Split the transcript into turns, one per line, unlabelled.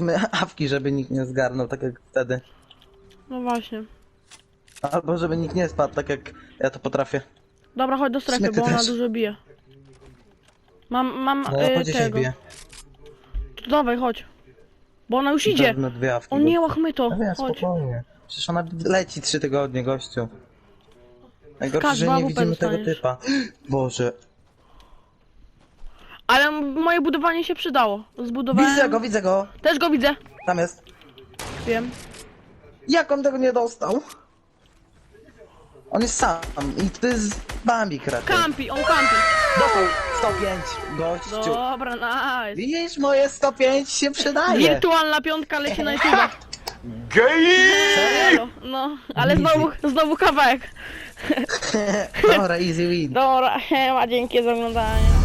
Awki, żeby nikt nie zgarnął, tak jak wtedy.
No właśnie.
Albo żeby nikt nie spadł, tak jak ja to potrafię.
Dobra, chodź do strefy, bo ona
też.
dużo bije. Mam, mam
No ja
y,
po 10
tego.
biję.
To dawaj, chodź. Bo ona już idzie.
Dwie awki.
O nie, łachmy to.
No wiem,
Chodź.
spokojnie. Przecież ona leci 3 tygodnie, gościu. Najgorsze,
Skacz,
że nie widzimy tego
dostaniesz.
typa. Boże.
Ale moje budowanie się przydało. Zbudowałem.
Widzę go, widzę go.
Też go widzę.
Tam jest.
Wiem.
Jak on tego nie dostał? On jest sam i to jest Bambik raczej.
Kampi, on kampi.
Dostał 105, gościu.
Dobra, nice.
Widzisz, moje 105 się przydaje.
Wirtualna piątka leci na YouTube.
Serio?
No, ale znowu, znowu kawałek.
Dobra, easy win.
Dobra, siema, dzięki za oglądanie.